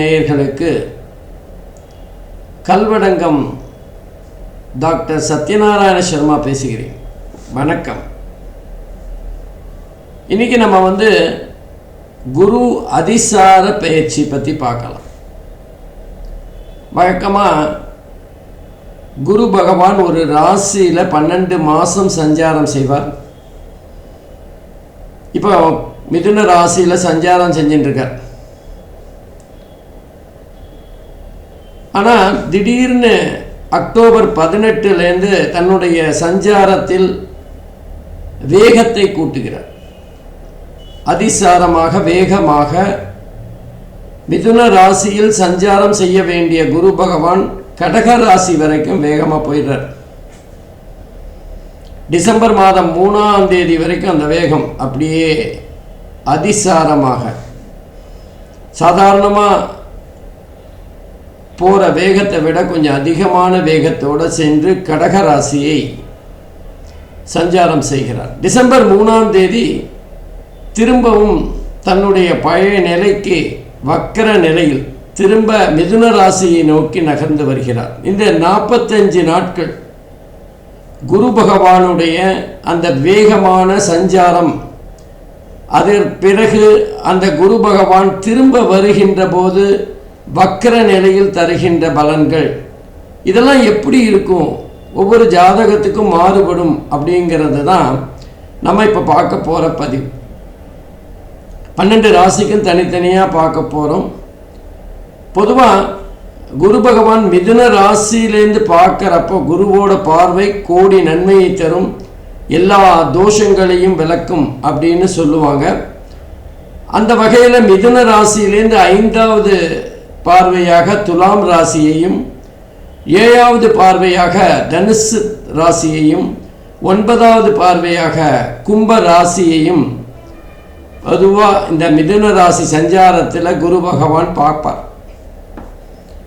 நேயர்களுக்கு கல்வடங்கம் டாக்டர் சத்யநாராயண சர்மா பேசுகிறேன். வணக்கம். இன்னைக்கு நம்ம வந்து குரு அதிசார பயிற்சி பற்றி பார்க்கலாம். வழக்கமாக குரு பகவான் ஒரு ராசியில் பன்னெண்டு மாதம் சஞ்சாரம் செய்வார். இப்போ மிதுன ராசியில் சஞ்சாரம் செஞ்சுட்டுருக்கார். ஆனால் திடீர்னு அக்டோபர் பதினெட்டுலேருந்து தன்னுடைய சஞ்சாரத்தில் வேகத்தை கூட்டுகிறார். அதிசாரமாக வேகமாக மிதுன ராசியில் சஞ்சாரம் செய்ய வேண்டிய குரு பகவான் கடக ராசி வரைக்கும் வேகமாக போயிடுறார். டிசம்பர் மாதம் மூணாம் தேதி வரைக்கும் அந்த வேகம் அப்படியே அதிசாரமாக சாதாரணமாக போகிற வேகத்தை விட கொஞ்சம் அதிகமான வேகத்தோடு சென்று கடகராசியை சஞ்சாரம் செய்கிறார். டிசம்பர் மூணாம் தேதி திரும்பவும் தன்னுடைய பழைய நிலைக்கு வக்கர நிலையில் திரும்ப மிதுன ராசியை நோக்கி நகர்ந்து வருகிறார். இந்த நாற்பத்தஞ்சு நாட்கள் குரு பகவானுடைய அந்த வேகமான சஞ்சாரம் அதன் பிறகு அந்த குரு பகவான் திரும்ப வருகின்ற போது வக்கர நிலையில் தருகின்ற பலன்கள். இதெல்லாம் எப்படி இருக்கும்? ஒவ்வொரு ஜாதகத்துக்கும் மாறுபடும் அப்படிங்கிறது தான் நம்ம இப்போ பார்க்க போகிற பதிவு. பன்னெண்டு ராசிக்கும் தனித்தனியாக பார்க்க போகிறோம் பொதுவாக குரு பகவான் மிதுன ராசியிலேருந்து பார்க்குறப்போ குருவோட பார்வை கோடி நன்மையை தரும் எல்லா தோஷங்களையும் விளக்கும் அப்படின்னு சொல்லுவாங்க. அந்த வகையில் மிதுன ராசியிலேருந்து ஐந்தாவது பார்வையாக துலாம் ராசியையும் ஏழாவது பார்வையாக தனுசு ராசியையும் ஒன்பதாவது பார்வையாக கும்ப ராசியையும் பொதுவாக இந்த மிதுன ராசி சஞ்சாரத்தில் குரு பகவான் பார்ப்பார்.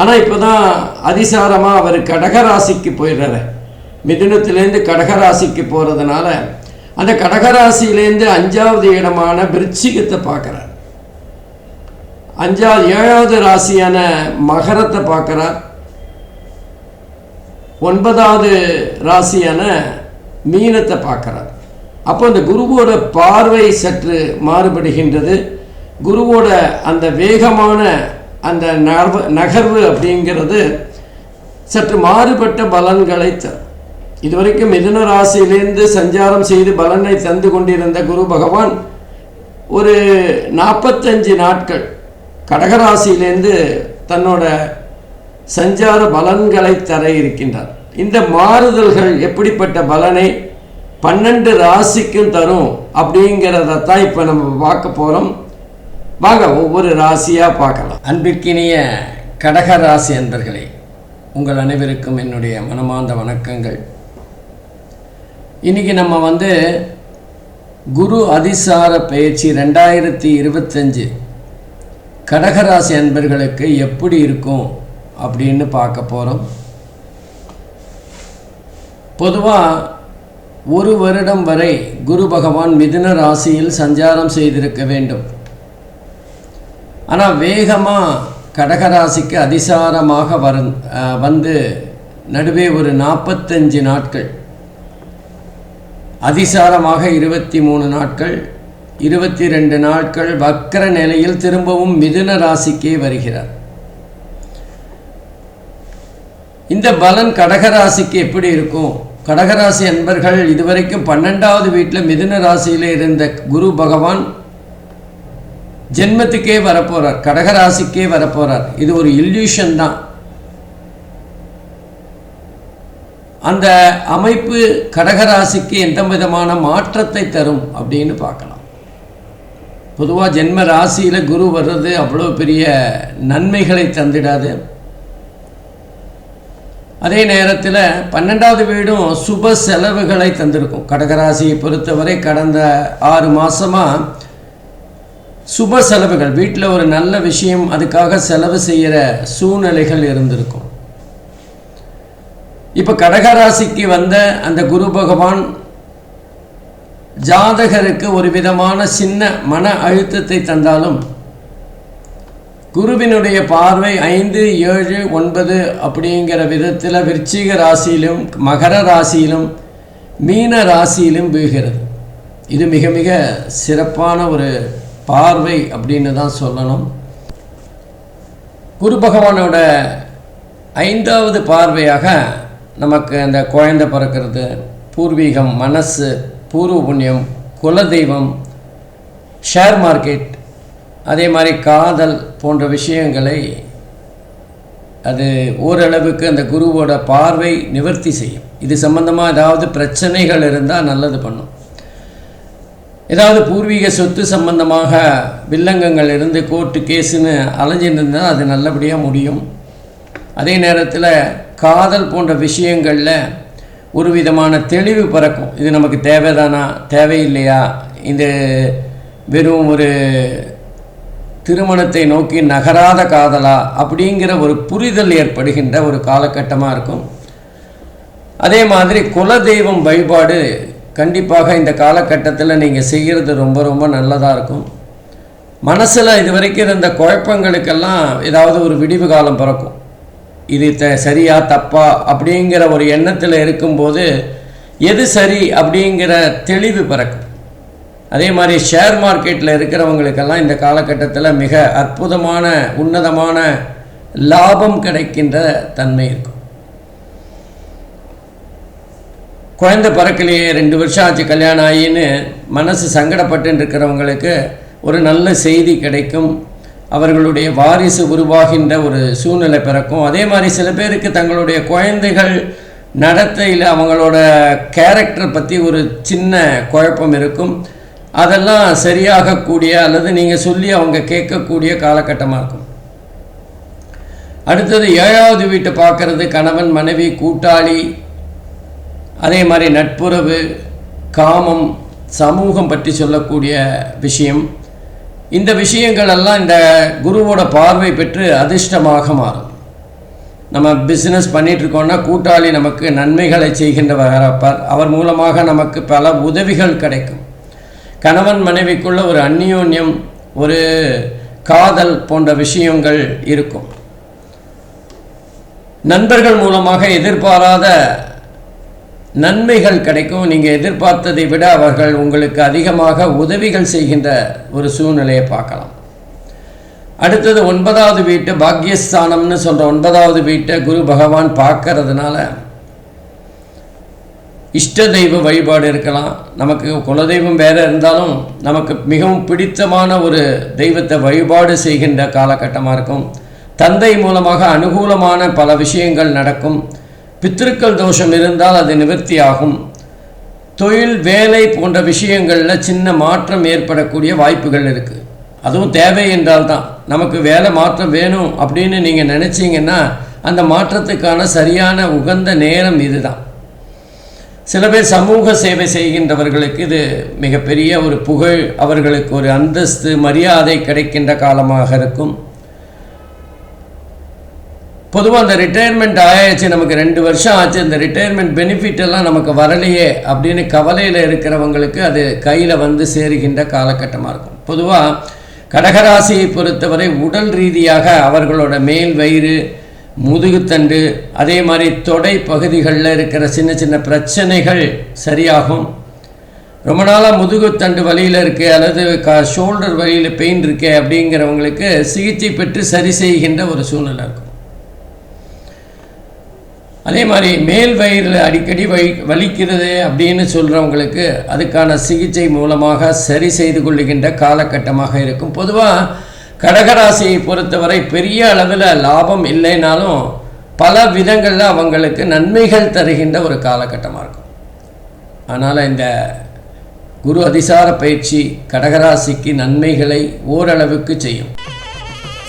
ஆனால் இப்போ தான் அதிசாரமாக அவர் கடகராசிக்கு போயிடுறாரு. மிதுனத்திலேருந்து கடகராசிக்கு போகிறதுனால அந்த கடகராசியிலேருந்து அஞ்சாவது இடமான விருச்சிகத்தை பார்க்குறார். அஞ்சாவது ஏழாவது ராசியான மகரத்தை பார்க்குறார். ஒன்பதாவது ராசியான மீனத்தை பார்க்குறார். அப்போ அந்த குருவோட பார்வை சற்று மாறுபடுகின்றது. குருவோட அந்த வேகமான அந்த நகர்வு நகர்வு அப்படிங்கிறது சற்று மாறுபட்ட பலன்களை தரும் இதுவரைக்கும் மிதுன ராசியிலேருந்து சஞ்சாரம் செய்து பலனை தந்து கொண்டிருந்த குரு பகவான் ஒரு நாற்பத்தஞ்சு நாட்கள் கடகராசியிலேருந்து தன்னோட சஞ்சார பலன்களை தர இருக்கின்றார். இந்த மாறுதல்கள் எப்படிப்பட்ட பலனை பன்னெண்டு ராசிக்கும் தரும் அப்படிங்கிறத தான் இப்போ நம்ம பார்க்க போகிறோம் வாங்க ஒவ்வொரு ராசியாக பார்க்கலாம். அன்பிற்கினிய கடக ராசி அன்பர்களே உங்கள் அனைவருக்கும் என்னுடைய மனமார்ந்த வணக்கங்கள். இன்றைக்கி நம்ம வந்து குரு அதிசார பயிற்சி ரெண்டாயிரத்தி இருபத்தஞ்சு கடகராசி அன்பர்களுக்கு எப்படி இருக்கும் அப்படின்னு பார்க்க போகிறோம் பொதுவாக ஒரு வருடம் வரை குரு பகவான் மிதுன ராசியில் சஞ்சாரம் செய்திருக்க வேண்டும். ஆனால் வேகமாக கடகராசிக்கு அதிசாரமாக வரு வந்து நடுவே ஒரு நாற்பத்தஞ்சு நாட்கள். அதிசாரமாக இருபத்தி மூணு நாட்கள். இருபத்தி ரெண்டு நாட்கள் வக்கர நிலையில் திரும்பவும் மிதுன ராசிக்கே வருகிறார். இந்த பலன் கடகராசிக்கு எப்படி இருக்கும்? கடகராசி அன்பர்கள் இதுவரைக்கும் பன்னெண்டாவது வீட்டில் மிதுன ராசியில் இருந்த குரு பகவான் ஜென்மத்துக்கே வரப்போகிறார் கடகராசிக்கே வரப்போகிறார் இது ஒரு இல்யூஷன் தான். அந்த அமைப்பு கடகராசிக்கு எந்த விதமான மாற்றத்தை தரும் அப்படின்னு பார்க்கலாம். பொதுவாக ஜென்ம ராசியில் குரு வர்றது அவ்வளோ பெரிய நன்மைகளை தந்திடாது. அதே நேரத்தில் பன்னெண்டாவது வீடும் சுப செலவுகளை தந்திருக்கும். கடகராசியை பொறுத்தவரை கடந்த ஆறு மாதமாக சுப செலவுகள். வீட்டில் ஒரு நல்ல விஷயம் அதுக்காக செலவு செய்கிற சூழ்நிலைகள் இருந்திருக்கும். இப்போ கடகராசிக்கு வந்த அந்த குரு பகவான் ஜாதகருக்கு ஒரு விதமான சின்ன மன அழுத்தத்தை தந்தாலும் குருவினுடைய பார்வை ஐந்து ஏழு ஒன்பது அப்படிங்கிற விதத்தில் விருச்சிக ராசியிலும் மகர ராசியிலும் மீன ராசியிலும் வீழ்கிறது. இது மிக மிக சிறப்பான ஒரு பார்வை அப்படின்னு தான் சொல்லணும். குரு பகவானோட ஐந்தாவது பார்வையாக நமக்கு அந்த குழந்தை பிறக்கிறது. பூர்வீகம் மனசு பூர்வ புண்ணியம் குலதெய்வம் ஷேர் மார்க்கெட் அதே மாதிரி காதல் போன்ற விஷயங்களை அது ஓரளவுக்கு அந்த குருவோட பார்வை நிவர்த்தி செய்யும். இது சம்பந்தமாக ஏதாவது பிரச்சனைகள் இருந்தால் நல்லது பண்ணும். ஏதாவது பூர்வீக சொத்து சம்பந்தமாக வில்லங்கங்கள் இருந்து கோர்ட்டு கேஸுன்னு அலைஞ்சிட்டு இருந்தால் அது நல்லபடியாக முடியும். அதே நேரத்தில் காதல் போன்ற விஷயங்களில் ஒரு விதமான தெளிவு பிறக்கும். இது நமக்கு தேவைதானா? தேவையில்லையா? இது வெறும் ஒரு திருமணத்தை நோக்கி நகராத காதலா? அப்படிங்கிற ஒரு புரிதல் ஏற்படுகின்ற ஒரு காலகட்டமாக இருக்கும். அதே மாதிரி குலதெய்வம் வழிபாடு கண்டிப்பாக இந்த காலகட்டத்தில் நீங்கள் செய்கிறது ரொம்ப ரொம்ப நல்லதாக இருக்கும். மனசில் இது வரைக்கும் இருந்த குழப்பங்களுக்கெல்லாம் ஏதாவது ஒரு விடிவு காலம் பிறக்கும். இது த சரியா தப்பா அப்படிங்கிற ஒரு எண்ணத்தில் இருக்கும்போது எது சரி அப்படிங்கிற தெளிவு பிறக்கும். அதே மாதிரி ஷேர் மார்க்கெட்டில் இருக்கிறவங்களுக்கெல்லாம் இந்த காலகட்டத்தில் மிக அற்புதமான உன்னதமான லாபம் கிடைக்கின்ற தன்மை இருக்கும். குழந்தை பிறக்கலையே ரெண்டு வருஷம் ஆச்சு கல்யாணம் ஆகின்னு மனசு சங்கடப்பட்டு இருக்கிறவங்களுக்கு ஒரு நல்ல செய்தி கிடைக்கும். அவர்களுடைய வாரிசு உருவாகின்ற ஒரு சூழ்நிலை பிறக்கும். அதே மாதிரி சில பேருக்கு தங்களுடைய குழந்தைகள் நடத்தையில் அவங்களோட கேரக்டர் பற்றி ஒரு சின்ன குழப்பம் இருக்கும். அதெல்லாம் சரியாகக்கூடிய அல்லது நீங்கள் சொல்லி அவங்க கேட்கக்கூடிய காலகட்டமாக இருக்கும். அடுத்தது ஏழாவது வீட்டை பார்க்கறது கணவன் மனைவி கூட்டாளி அதே மாதிரி நட்புறவு காமம் சமூகம் பற்றி சொல்லக்கூடிய விஷயம். இந்த விஷயங்கள் எல்லாம் இந்த குருவோட பார்வை பெற்று அதிர்ஷ்டமாக மாறும். நம்ம பிஸ்னஸ் பண்ணிகிட்ருக்கோன்னா கூட்டாளி நமக்கு நன்மைகளை செய்கின்றவர் அவர் மூலமாக நமக்கு பல உதவிகள் கிடைக்கும். கணவன் மனைவிக்குள்ள ஒரு அந்யோன்யம் ஒரு காதல் போன்ற விஷயங்கள் இருக்கும். நண்பர்கள் மூலமாக எதிர்பாராத நன்மைகள் கிடைக்கும். நீங்கள் எதிர்பார்த்ததை விட அவர்கள் உங்களுக்கு அதிகமாக உதவிகள் செய்கின்ற ஒரு சூழ்நிலையை பார்க்கலாம். அடுத்தது ஒன்பதாவது வீட்டு பாக்யஸ்தானம்னு சொல்கிற ஒன்பதாவது வீட்டை குரு பகவான் பார்க்கறதுனால இஷ்ட தெய்வ வழிபாடு இருக்கலாம். நமக்கு குலதெய்வம் வேறு இருந்தாலும் நமக்கு மிகவும் பிடித்தமான ஒரு தெய்வத்தை வழிபாடு செய்கின்ற காலகட்டமாக இருக்கும். தந்தை மூலமாக அனுகூலமான பல விஷயங்கள் நடக்கும். பித்திருக்கள் தோஷம் இருந்தால் அது நிவர்த்தி ஆகும் தொழில் வேலை போன்ற விஷயங்களில் சின்ன மாற்றம் ஏற்படக்கூடிய வாய்ப்புகள் இருக்குது அதுவும் தேவை என்றால் தான். நமக்கு வேலை மாற்றம் வேணும் அப்படின்னு நீங்கள் நினச்சிங்கன்னா அந்த மாற்றத்துக்கான சரியான உகந்த நேரம் இதுதான். சில பேர் சமூக சேவை செய்கின்றவர்களுக்கு இது மிகப்பெரிய ஒரு புகழ். அவர்களுக்கு ஒரு அந்தஸ்து மரியாதை கிடைக்கின்ற காலமாக இருக்கும். பொதுவாக அந்த ரிட்டையர்மெண்ட் ஆயாச்சு நமக்கு ரெண்டு வருஷம் ஆச்சு இந்த ரிட்டையர்மெண்ட் பெனிஃபிட் எல்லாம் நமக்கு வரலையே அப்படின்னு கவலையில் இருக்கிறவங்களுக்கு அது கையில் வந்து சேருகின்ற காலகட்டமாக இருக்கும். பொதுவாக கடகராசியை பொறுத்தவரை உடல் ரீதியாக அவர்களோட மேல் வயிறு முதுகுத்தண்டு அதே மாதிரி தொடை பகுதிகளில் இருக்கிற சின்ன சின்ன பிரச்சனைகள் சரியாகும். ரொம்ப நாளாக முதுகுத்தண்டு வழியில் இருக்கு அல்லது க ஷோல்டர் வழியில் பெயின் இருக்கே அப்படிங்கிறவங்களுக்கு சிகிச்சை பெற்று சரி செய்கின்ற ஒரு சூழ்நிலை இருக்கும். அதே மாதிரி மேல் வயிறில் அடிக்கடி வலி வலிக்கிறது அப்படின்னு சொல்கிறவங்களுக்கு அதுக்கான சிகிச்சை மூலமாக சரி செய்து கொள்ளுகின்ற காலகட்டமாக இருக்கும். பொதுவாக கடகராசியை பொறுத்தவரை பெரிய அளவில் லாபம் இல்லைனாலும் பல விதங்களில் அவங்களுக்கு நன்மைகள் தருகின்ற ஒரு காலகட்டமாக இருக்கும். அதனால் இந்த குரு அதிசார பயிற்சி கடகராசிக்கு நன்மைகளை ஓரளவுக்கு செய்யும்.